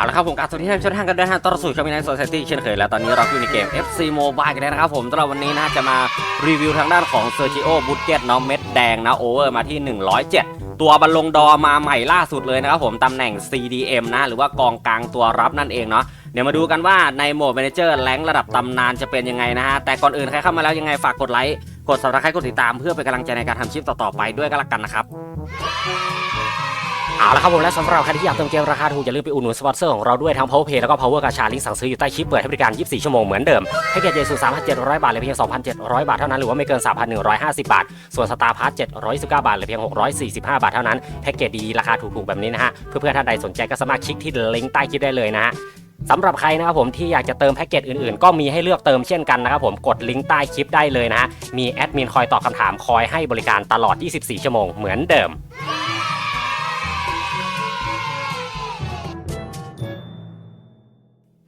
เอาละครับผมการสวัสดีท่านผู้ชมท่านกันด้วยนะฮะต้อนรับสู่ชมินไนโซเซตี้เช่นเคยแล้วตอนนี้เราอยู่ในเกม FC Mobile กันแล้วนะครับผมสำหรับวันนี้นะจะมารีวิวทางด้านของ Sergio Busquets เนาะเม็ดแดงนะโอเวอร์มาที่ 107 ตัวบอลลงดอมาใหม่ล่าสุดเลยนะครับผมตำแหน่ง CDM นะหรือว่ากองกลางตัวรับนั่นเองเนาะเดี๋ยวมาดูกันว่าในโหมด Manager แรงระดับตำนานจะเป็นยังไงนะฮะแต่ก่อนอื่นใครเข้ามาแล้วยังไงฝากกดไลค์กด subscribe กดติดตามเพื่อเป็นกำลังใจในการทำคลิปต่อๆไปด้วยก็แล้วกันนะครับ เอาละครับผมและสำหรับใครที่อยากเติมเกมราคาถูกอย่าลืมไปอุดหนุนสปอนเซอร์ของเราด้วยทั้ง Power Pay แล้วก็ Power กาชาลิงก์สั่งซื้ออยู่ใต้คลิปเปิดให้บริการ 24 ชั่วโมงเหมือนเดิมแพ็กเกจเจสู3,700 บาทเลยเพียง 2,700 บาทเท่านั้นหรือว่าไม่เกิน 3,150 บาท ส่วนสตาร์พาร์ท719 บาทเลยเพียง 645 บาทเท่านั้นแพ็กเกจดีราคาถูกๆแบบนี้นะฮะเพื่อนๆท่านใดสนใจก็สามารถคลิกที่ลิงก์ใต้คลิปได้เลยนะฮะสำหรับใครนะครับผมที่อยากจะเติมแพ็กเกจอื่นๆ ก็มีให้เลือกเติมเช่นกันนะครับผมกดลิงก์ใต้คลิปได้เลยนะฮะมีแอดมินคอยตอบคำถามคอยให้บริการตลอด 24 ชั่วโมงเหมือนเดิม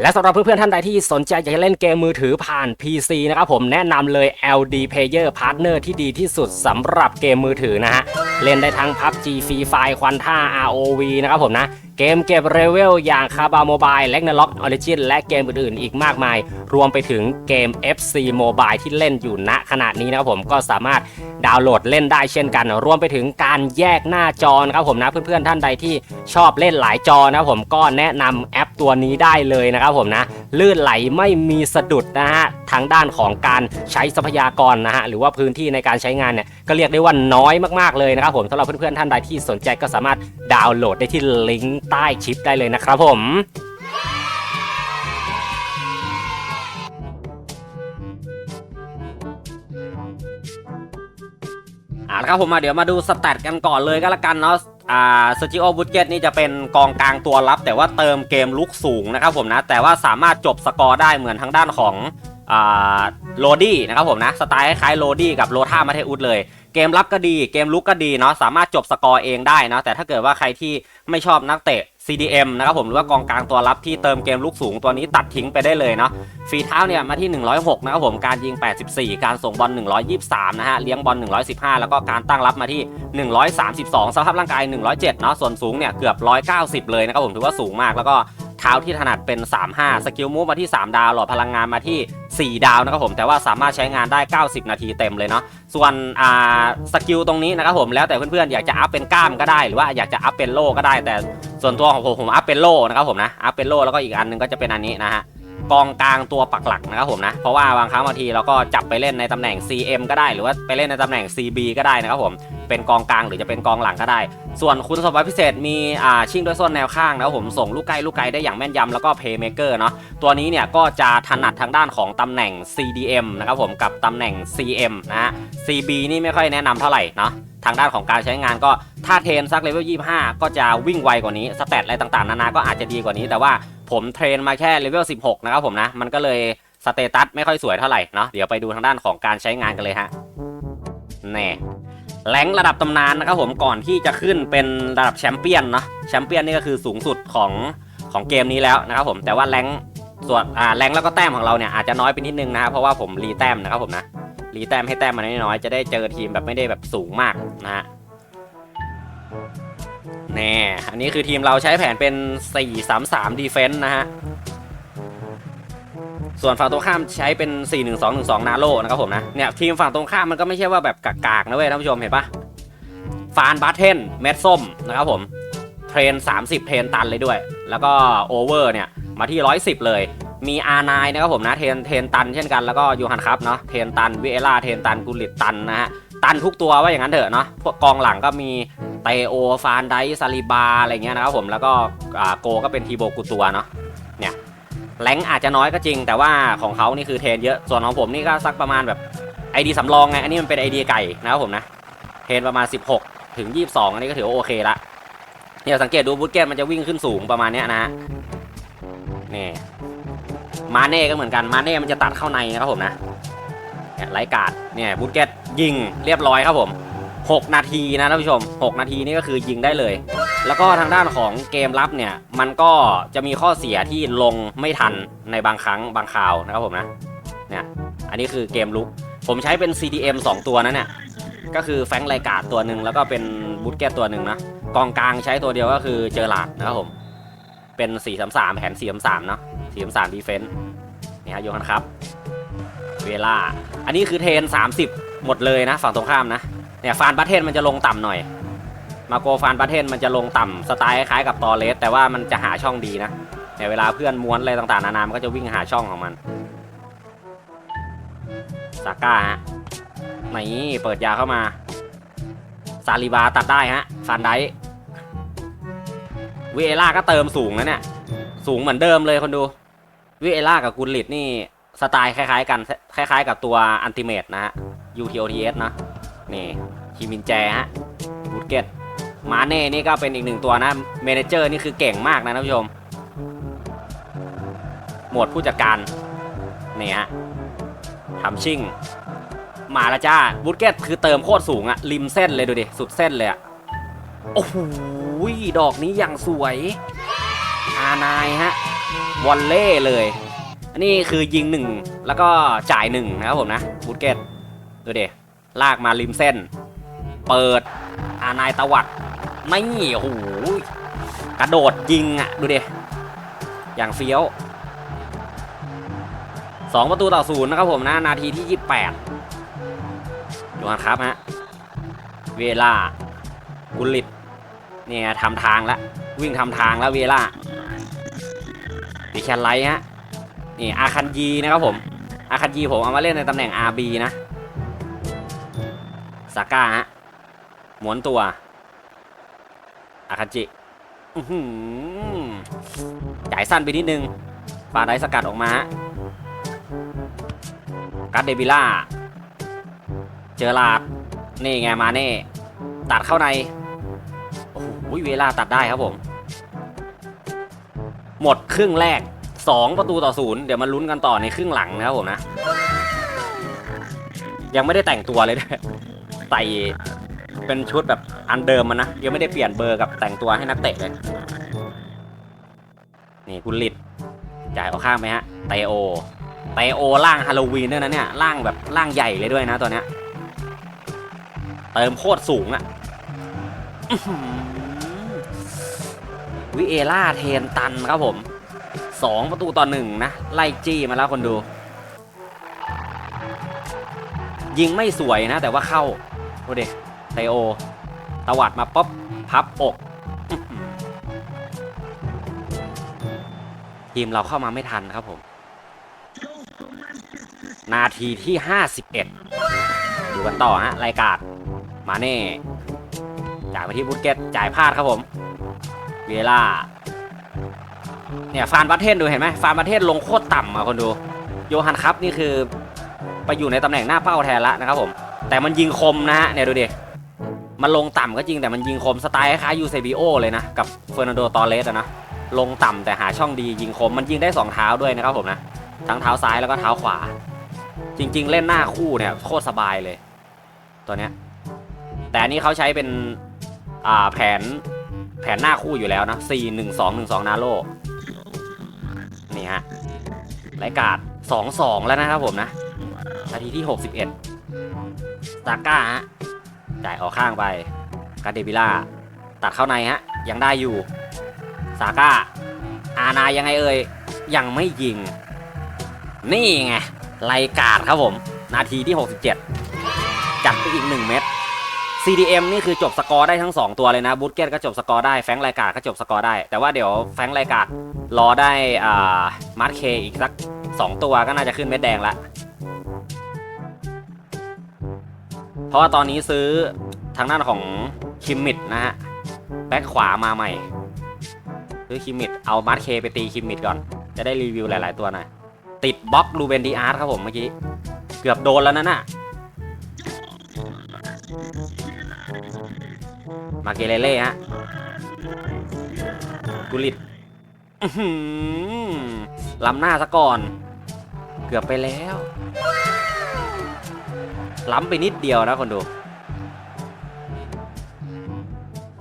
และสำหรับเพื่อนๆท่านใดที่สนใจอยากจะเล่นเกมมือถือผ่าน PC นะครับผมแนะนำเลย LD Player Partner ที่ดีที่สุดสำหรับเกมมือถือนะฮะ เล่นได้ทั้ง PUBG Free Fire ควันท่า ROV นะครับผมนะ เกมเก็บเรเวลอย่างคาบาโมบายแลกนาล็อกออริจินและเกมอื่นๆ อีกมากมาย รวมไปถึงเกม FC Mobile ที่เล่นอยู่ณขณะนี้นะครับผมก็สามารถดาวน์โหลดเล่นได้เช่นกัน รวมไปถึงการแยกหน้าจอนะครับผมนะเพื่อนๆท่านใดที่ชอบเล่นหลายจอนะครับผมก็แนะนำแอปตัวนี้ได้เลยนะครับผมนะ ลื่นไหลไม่มีสะดุดนะฮะทางด้านของการใช้ทรัพยากรนะฮะหรือว่าพื้นที่ในการใช้งานเนี่ยก็เรียกได้ว่าน้อยมากๆเลยนะครับผมสำหรับเพื่อนๆท่านใดที่สนใจก็สามารถดาวน์โหลดได้ที่ลิงก์ใต้คลิปได้เลยนะครับผมอ่าล้วครับผมมาเดี๋ยวมาดูสแตทกันก่อนเลยก็แล้วกันเนาะ อ่าสจิโอบุตเกตนี่จะเป็นกองกลางตัวรับ แต่ว่าเติมเกมลุกสูงนะครับผมนะ แต่ว่าสามารถจบสกอร์ได้เหมือนทางด้านของโรดี้นะครับผมนะ สไตล์คล้ายโรดี้กับโรท่ามาเทอุสเลย เกมรับก็ดี เกมลุกก็ดีเนาะสามารถจบสกอร์เองได้เนาะแต่ถ้าเกิดว่าใครที่ไม่ชอบนักเตะ CDM นะครับผมหรือว่ากองกลางตัวรับที่เติมเกมลุกสูงตัวนี้ตัดทิ้งไปได้เลยเนาะฝีเท้าเนี่ยมาที่ 106 นะครับผมการยิง 84 การส่งบอล 123 นะฮะเลี้ยงบอล 115 แล้วก็การตั้งรับมาที่ 132 สภาพร่างกาย 107 เนาะส่วนสูงเนี่ยเกือบ 190 เลยนะครับผมถือว่าสูงมากแล้วก็ ท้าที่ถนัดเป็น 35 สกิลมูฟมาที่ 3 ดาวหลอดพลังงานมาที่ 4 ดาวนะครับผมแต่ว่าสามารถใช้งานได้ 90 นาทีเต็มเลยเนาะส่วนอ่าสกิลตรงนี้นะครับผมแล้วแต่เพื่อนๆอยากจะอัพเป็นกล้ามก็ได้ หรือว่าอยากจะอัพเป็นโล่ก็ได้ แต่ส่วนตัวของผมผมอัพเป็นโล่นะครับผมนะอัพเป็นโล่แล้วก็อีกอันหนึงก็จะเป็นอันนี้นะฮะ กองกลางตัวปักหลักนะครับผมนะ เพราะว่าบางครั้งบางทีเราก็จับไปเล่นในตำแหน่ง CM ก็ได้ หรือว่าไปเล่นในตำแหน่ง CB ก็ได้นะครับผม เป็นกองกลางหรือจะเป็นกองหลังก็ได้ ส่วนคุณสมบัติพิเศษมีอ่าชิงด้วยส้นแนวข้างนะครับผมส่งลูกไกลลูกไกลได้อย่างแม่นยำแล้วก็ Playmaker เนาะตัวนี้เนี่ยก็จะถนัดทางด้านของตำแหน่ง CDM นะครับผมกับตำแหน่ง CM นะ CB นี่ไม่ค่อยแนะนำเท่าไหร่เนาะ ทางด้านของการใช้งานก็ถ้าเทรนสักเลเวล25 ก็จะวิ่งไวกว่านี้สเตตอะไรต่างๆ นานาก็อาจจะดีกว่านี้ แต่ว่าผมเทรนมาแค่เลเวล16 นะครับผมนะ มันก็เลยสเตตัสไม่ค่อยสวยเท่าไหร่เนาะเดี๋ยวไปดูทางด้านของการใช้งานกันเลยฮะแน่แรงระดับตำนานนะครับผมก่อนที่จะขึ้นเป็นระดับแชมเปี้ยนเนาะแชมเปี้ยนนี่ก็คือสูงสุดของของเกมนี้แล้วนะครับผมแต่ว่าแรงส่วนอ่าแรงแล้วก็แต้มของเราเนี่ยอาจจะน้อยไปนิดนึงนะครับเพราะว่าผมรีแต้มนะครับผมนะ รีแต้มให้แต้มมันน้อยๆจะได้เจอทีมแบบไม่ได้แบบสูงมากนะฮะแน่อันนี้คือทีมเราใช้แผนเป็น 4-3-3 defense นะฮะ ส่วนฝั่งตรงข้ามใช้เป็น 4-1-2-1-2 นาโลนะครับผมนะ เนี่ยทีมฝั่งตรงข้ามมันก็ไม่ใช่ว่าแบบกากๆนะเว้ยท่านผู้ชมเห็นปะฟานบัตเทนเม็ดส้มนะครับผม เทรน 30 เทรนตันเลยด้วย แล้วก็โอเวอร์เนี่ย มาที่ 110 เลย มี R9 นะครับผมนะเทนเทนตันเช่นกันแล้วก็ยูฮันครับเนาะเทนตันวิเอล่าเทนตันกุลิตตันนะฮะตันทุกตัวว่าอย่างนั้นเถอะเนาะพวกกองหลังก็มีเตโอฟานไดซาลิบาอะไรเงี้ยนะครับผมแล้วก็อ่าโกก็เป็นทีโบกุตัวเนาะเนี่ยแรงอาจจะน้อยก็จริง แต่ว่าของเขานี่คือเทนเยอะส่วนของผมนี่ก็สักประมาณแบบไอดีสำรองไงอันนี้มันเป็นไอเดียไก่นะครับผมนะเทนประมาณ 16 ถึง 22 อันนี้ก็ถือว่าโอเคละเนี่ยสังเกตดูบูทเกตมันจะวิ่งขึ้นสูงประมาณเนี้ยนะฮะนี่ มาเน่ก็เหมือนกันมาเน่มันจะตัดเข้าในนะครับผมนะไลกาดเนี่ยบูทเกตยิงเรียบร้อยครับผม 6 นาทีนะท่านผู้ชม 6 นาทีนี่ก็คือยิงได้เลย แล้วก็ทางด้านของเกมรับเนี่ย มันก็จะมีข้อเสียที่ลงไม่ทันในบางครั้งบางคราวนะครับผมนะเนี่ยอันนี้คือเกมลุก ผมใช้เป็น CDM 2 ตัวนะเนี่ยก็คือแฟงไลกาดตัวหนึ่งแล้วก็เป็นบูทเกตตัวหนึ่งนะกองกลางใช้ตัวเดียวก็คือเจอหลาดนะครับผมเป็น 4-3-3 แผน 4-3-3 เนาะ 4-3-3ดีเฟนส์นี่ฮะโยฮันครับ เวลา อันนี้คือเทน 30 หมดเลยนะ ฝั่งตรงข้ามนะ เนี่ยฟานบัตเทนมันจะลงต่ำหน่อย มาโกฟานบัตเทนมันจะลงต่ำสไตล์คล้ายกับตอเลส แต่ว่ามันจะหาช่องดีนะเนี่ยเวลาเพื่อนม้วนอะไรต่างๆนานามันก็จะวิ่งหาช่องของมันซาก้าฮะนี่เปิดยาเข้ามา ซาลิบาตัดได้ฮะฟันไดวิเอล่าก็เติมสูงนะเนี่ย สูงเหมือนเดิมเลยคนดู วิเอล่ากับกุลลิตนี่สไตล์คล้ายๆกันคล้ายๆ กับตัวอันติเมตนะฮะ UTOTS นะนี่คิมินแจฮะบูตเกตมาเน่นี่ก็เป็นอีกหนึ่งตัวนะเมเนเจอร์นี่คือเก่งมากนะท่านผู้ชม หมวดผู้จัดการนี่ฮะทำชิ่ง มาล้วจ้าบูตเกตคือเติมโคตรสูงอะริมเส้นเลยดูดิ สุดเส้นเลยอะโอ้โหดอกนี้อย่างสวย อานายฮะ วอลเล่เลย อันนี้คือยิงหนึ่งแล้วก็จ่ายหนึ่งนะครับผมนะบูตเกตดูดิลากมาริมเส้น เปิดอานายตวัดไม่โอ้โหกระโดดยิงอะ ดูดิอย่างเฟี้ยวสองประตูต่อศูนย์นะครับผมนะ นาทีที่ 28ดูกันครับฮะเวลากุลิตเนี่ยทำทางแล้ววิ่งทำทางแล้วเวลา แคนไลท์ฮะ นี่อาคันยีนะครับผม อาคันยีผมเอามาเล่นในตำแหน่ง RB นะซาก้าฮะหมวนตัว อาคันจิจ่ายสั้นไปนิดนึงฟาไดสกัดออกมาฮะกัดเดบิล่า เจอลาด นี่ไงมาเน่ ตัดเข้าใน โอ้โห เวลาตัดได้ครับผม หมดครึ่งแรก 2 ประตูต่อศูนย์เดี๋ยวมาลุ้นกันต่อในครึ่งหลังนะครับผมนะ ยังไม่ได้แต่งตัวเลยด้วยใส่เป็นชุดแบบอันเดิมมันนะ ยังไม่ได้เปลี่ยนเบอร์กับแต่งตัวให้นักเตะเลย นี่คุณลิดจ่ายเอาข้างไหมฮะไตโอไตโอร่างฮาโลวีนด้วยนะเนี่ยร่างแบบร่างใหญ่เลยด้วยนะตัวเนี้ยเติมโคตรสูงอะวิเอล่าเทนตันครับผม สองประตูต่อหนึ่งนะ ไล่จี้มาแล้วคนดู ยิงไม่สวยนะ แต่ว่าเข้าโอเดไตโอตวัดมาป๊อปพับอก ทีมเราเข้ามาไม่ทันครับผม นาทีที่ 51 ดูกันต่อฮะรายการมาเน่จ่ายไปที่บุตเกตจ่ายพลาดครับผม เวลา เนี่ยฟานบัตเทนดูเห็นไหมฟานบัตเทนลงโคตรต่ำอะคนดู โยฮันครับนี่คือไปอยู่ในตำแหน่งหน้าเป้าแทนละนะครับผม แต่มันยิงคมนะฮะเนี่ยดูดิมันลงต่ำก็จริงแต่มันยิงคมสไตล์คล้ายยูเซบิโอเลยนะ กับเฟอร์นันโดตอเลสอะนะลงต่ำแต่หาช่องดียิงคมมันยิงได้สองเท้าด้วยนะครับผมนะ ทั้งเท้าซ้ายแล้วก็เท้าขวา จริง ๆ เล่นหน้าคู่เนี่ยโคตรสบายเลย ตัวเนี้ยแต่อันนี้เขาใช้เป็นแผนแผนหน้าคู่อยู่แล้วนะ4 1 2 1 2 นาโล รายการ2 2 แล้วนะครับผมนะ นาทีที่ 61ซาก้าฮะจ่ายออกข้างไปกาเดบิล่าตัดเข้าในฮะ ยังได้อยู่ซาก้า อานายังไงเอ่ย ยังไม่ยิง นี่ไงไลกาดครับผม นาทีที่ 67 จัดไปอีก 1 เม็ด CDM นี่คือจบสกอร์ได้ทั้ง 2 ตัวเลยนะบูตเกตก็จบสกอร์ได้แฟงค์ไลกาดก็จบสกอร์ได้ แต่ว่าเดี๋ยวแฟงค์ไลกาดรอได้อ่ามาร์คเคอีกสัก 2 ตัวก็น่าจะขึ้นเม็ดแดงละเพราะว่าตอนนี้ซื้อทางด้านของคิมมิดนะฮะแบ็คขวามาใหม่ซื้อคิมมิดเอามาร์คเคไปตีคิมมิดก่อน จะได้รีวิวหลาย ๆ ตัวหน่อยติดบล็อกลูเบนดีอาร์ตครับผมเมื่อกี้เกือบโดนแล้วนั่นน่ะ มาเกเลเล่ฮะกุลิตล้ำหน้าซะก่อน เกือบไปแล้ว ล้ำไปนิดเดียวนะคนดู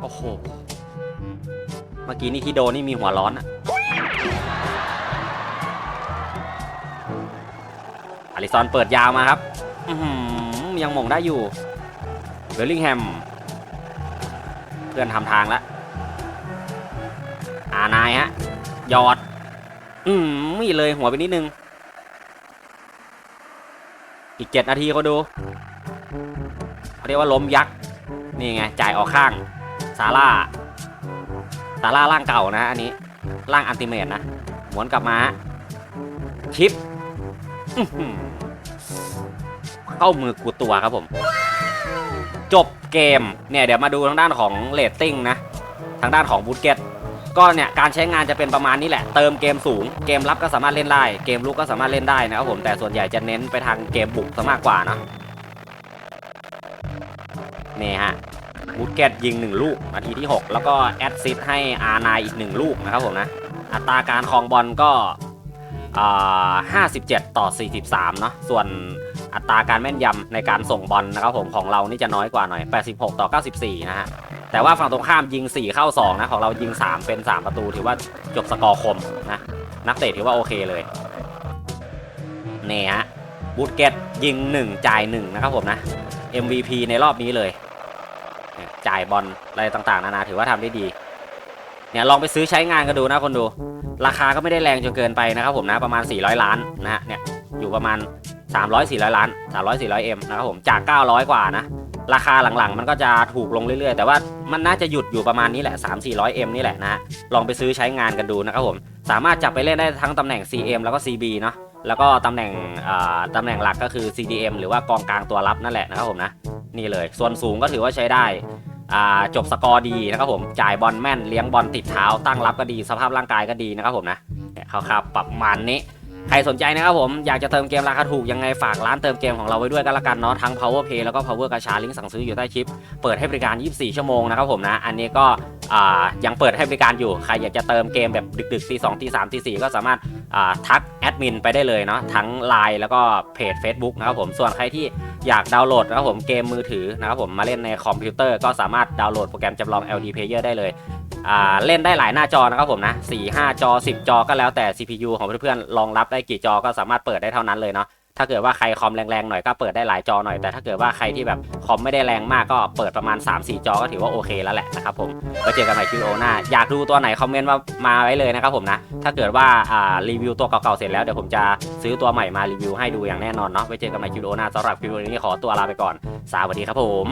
โอ้โห เมื่อกี้นี่ที่โดนนี่มีหัวร้อนอะอลิซอนเปิดยาวมาครับ ยังหมงได้อยู่เบลลิงแฮม พื่อนทำทางแล้วอานายฮะหยอด อืมไมีเลยหัวไปนิดนึง อีกเจ็ดนาทีเขาดูเขาเรียกว่าล้มยักษ์ นี่ไง จ่ายออกข้างซาร่าซาร่าร่างเก่านะอันนี้ร่างอันติเมตนะหมุนกลับมา ชิปเข้ามือกูตัวครับผม จบ เกมเนี่ยเดี๋ยวมาดูทางด้านของเรตติ้งนะทางด้านของบูตเกตก็เนี่ยการใช้งานจะเป็นประมาณนี้แหละ เติมเกมสูง เกมรับก็สามารถเล่นได้เกมลุกก็สามารถเล่นได้นะครับผมแต่ส่วนใหญ่จะเน้นไปทางเกมบุกซะมากกว่านะนี่ฮะบูตเกตยิง 1 ลูกนาทีที่ 6 แล้วก็แอดซิสให้อาร์นอีก 1 ลูกนะครับผมนะอัตราการครองบอลก็อ่า57 ต่อ 43 เนาะส่วน อัตราการแม่นยำในการส่งบอลนะครับผมของเรานี่จะน้อยกว่าหน่อย 86 ต่อ 94 นะฮะแต่ว่าฝั่งตรงข้ามยิง 4 เข้า 2 นะ ของเรายิง 3 เป็น 3 ประตู ถือว่าจบสกอร์คมนะ นักเตะถือว่าโอเคเลยนี่ฮะบูตเกตยิง 1 จ่าย 1 นะครับผมนะ MVP ในรอบนี้เลยเนี่ยจ่ายบอลอะไรต่างๆ นานาถือว่าทำได้ดี เนี่ยลองไปซื้อใช้งานกันดูนะคนดู ราคาก็ไม่ได้แรงจนเกินไปนะครับผมนะประมาณ 400 ล้านนะฮะเนี่ยอยู่ประมาณ 300 400 ล้าน 300 400 M นะครับผมจาก 900 กว่านะ ราคาหลังๆ มันก็จะถูกลงเรื่อยๆ แต่ว่ามันน่าจะหยุดอยู่ประมาณนี้แหละ 3 400 M นี่แหละนะลองไปซื้อใช้งานกันดูนะครับผม สามารถจับไปเล่นได้ทั้งตำแหน่ง CM แล้วก็ CB เนาะแล้วก็ตำแหน่งตำแหน่งหลักก็คือ CDM หรือว่ากองกลางตัวรับนั่นแหละนะครับผมนะนี่เลย ส่วนสูงก็ถือว่าใช้ได้จบสกอร์ดีนะครับผมจ่ายบอลแม่นเลี้ยงบอลติดเท้าตั้งรับก็ดีสภาพร่างกายก็ดีนะครับผมนะเนี่ยคร่าวๆปรับประมาณนี้ ใครสนใจนะครับผมอยากจะเติมเกมราคาถูกยังไงฝากร้านเติมเกมของเราไว้ด้วยกันละกันเนาะทั้ง Power play แล้วก็ Power กาชาลิงก์สั่งซื้ออยู่ใต้คลิป เปิดให้บริการ 24 ชั่วโมงนะครับผมนะ อันนี้ก็ยังเปิดให้บริการอยู่ ใครอยากจะเติมเกมแบบดึกๆตีสองตีสามตีสี่ก็สามารถทักแอดมินไปได้เลยเนาะทั้ง Line แล้วก็เพจ Facebook นะครับผมส่วนใครที่อยากดาวน์โหลดนะครับผมเกมมือถือนะครับผมมาเล่นในคอมพิวเตอร์ก็สามารถดาวน์โหลดโปรแกรมจำลอง LD Player ได้เลย เล่นได้หลายหน้าจอนะครับผมนะ4 5 จอ 10 จอก็แล้วแต่ CPU ของเพื่อนๆรองรับได้กี่จอก็สามารถเปิดได้เท่านั้นเลยเนาะถ้าเกิดว่าใครคอมแรงๆหน่อยก็เปิดได้หลายจอหน่อยแต่ถ้าเกิดว่าใครที่แบบคอมไม่ได้แรงมากก็เปิดประมาณ 3-4 จอก็ถือว่าโอเคแล้วแหละนะครับผมไว้เจอกันใหม่คลิปวิดีโอหน้าอยากดูตัวไหนคอมเมนต์มามาไว้เลยนะครับผมนะถ้าเกิดว่าอ่ารีวิวตัวเก่าๆเสร็จแล้วเดี๋ยวผมจะซื้อตัวใหม่มารีวิวให้ดูอย่างแน่นอนเนาะไว้เจอกันใหม่คลิปวิดีโอหน้าสำหรับคลิปวิดีโอนี้ขอตัวลาไปก่อนสวัสดีครับผม